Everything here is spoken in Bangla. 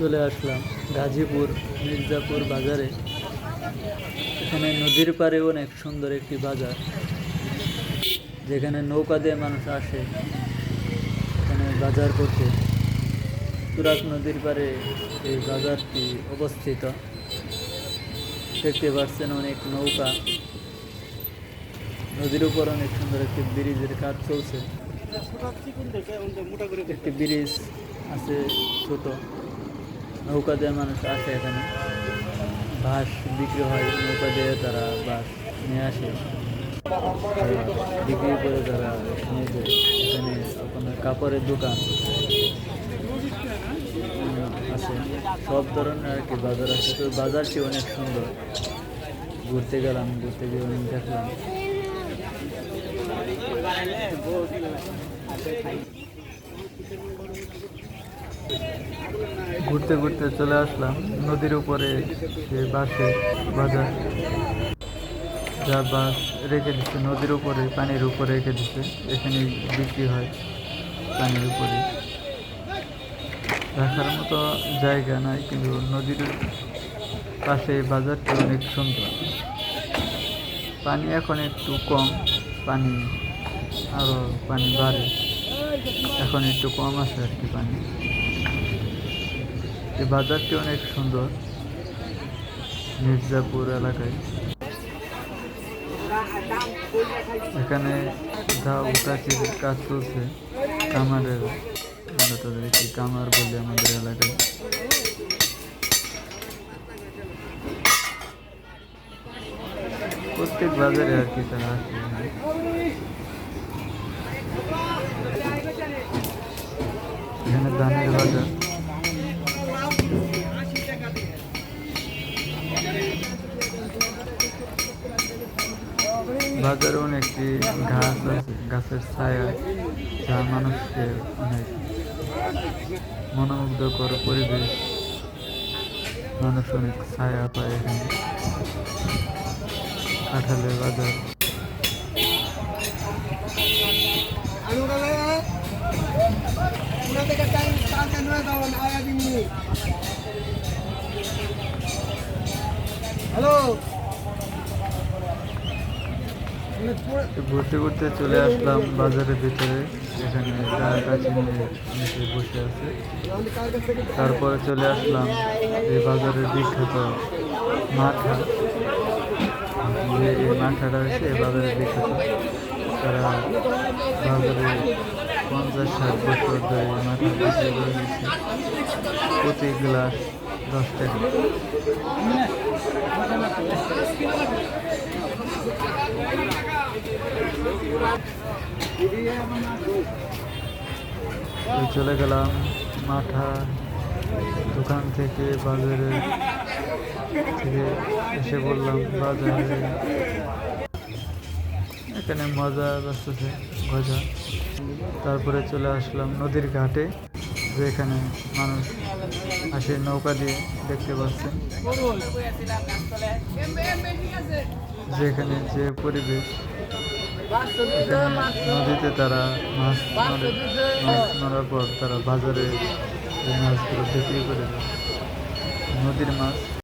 চলে আসলাম গাজীপুর, মির্জাপুর বাজারে। এখানে নদীর পাড়ে অনেক সুন্দর একটি বাজার, যেখানে নৌকা দিয়ে মানুষ আসে এখানে বাজার করতে। তুরাক নদীর পাড়ে এই বাজারটি অবস্থিত। দেখতে পাচ্ছেন অনেক নৌকা। নদীর উপর অনেক সুন্দর একটি ব্রিজের কাজ চলছে। একটি ব্রিজ আছে ছোট। নৌকা দিয়ে মানুষ আসে এখানে। বাঁশ বিক্রি হয়, নৌকা দিয়ে তারা বাঁশ নিয়ে আসে। বিক্রি করে তারা যায়। এখানে আপনার কাপড়ের দোকান আছে। সব ধরনের আর কি বাজার আছে। তো বাজারটি অনেক সুন্দর। ঘুরতে গেলাম, ঘুরতে গিয়ে অনেক দেখলাম। ঘুরতে ঘুরতে চলে আসলাম। নদীর উপরে সে বাসে বাজার যা বাস রেখে দিচ্ছে নদীর উপরে, পানির উপরে রেখে দিচ্ছে এখানে বিক্রি হয় পানির উপরে। রাখার মতো জায়গা নাই, কিন্তু নদীর পাশে বাজারটি অনেক সুন্দর। পানি এখন একটু কম, পানি আরও পানি বাড়ে। এখন একটু কম আছে আর কি পানি। এই বাজারটি অনেক সুন্দর, মির্জাপুর এলাকায়। এখানে ধাও কাঠির কাজ চলছে, কামারের, আমরা তাদেরকে কামার বলি আমাদের এলাকায়। প্রত্যেক বাজারে আর কি তারা আসে এখানে ধানের বাজার। বাজারে অনেকটি ঘাস আছে, গাছের ছায়া, যা মানুষকে অনেক মনোমুগ্ধকর পরিবেশ, মানুষ অনেক ছায়া পায় এখানে। কাঁঠালের বাজার। Ano ঘুরতে ঘুরতে চলে আসলাম বাজারের ভিতরে এখানে গাছ নিচে বসে আছে। তারপরে চলে আসলাম এই বাজারের বিখ্যাত মাঠা। যে এই মাঠাটা হচ্ছে এই বাজারের বিখ্যাত। তারা বাজারে পঞ্চাশ ষাট বছর ধরে মাঠা বিক্রি প্রতি গ্লাস দশ টাকা। চলে গেলাম মাঠা দোকান থেকে বাজারে। থেকে এসে বললাম, বাজারে। এখানে মজা বসতেছে গজা। তারপরে চলে আসলাম নদীর ঘাটে, যেখানে মানুষ আসে নৌকা দিয়ে দেখতে পাচ্ছেন। যেখানে যে পরিবেশ নদীতে তারা মাছ মাছ মারার পর তারা বাজারে মাছগুলো বিক্রি করে দেয়। নদীর মাছ।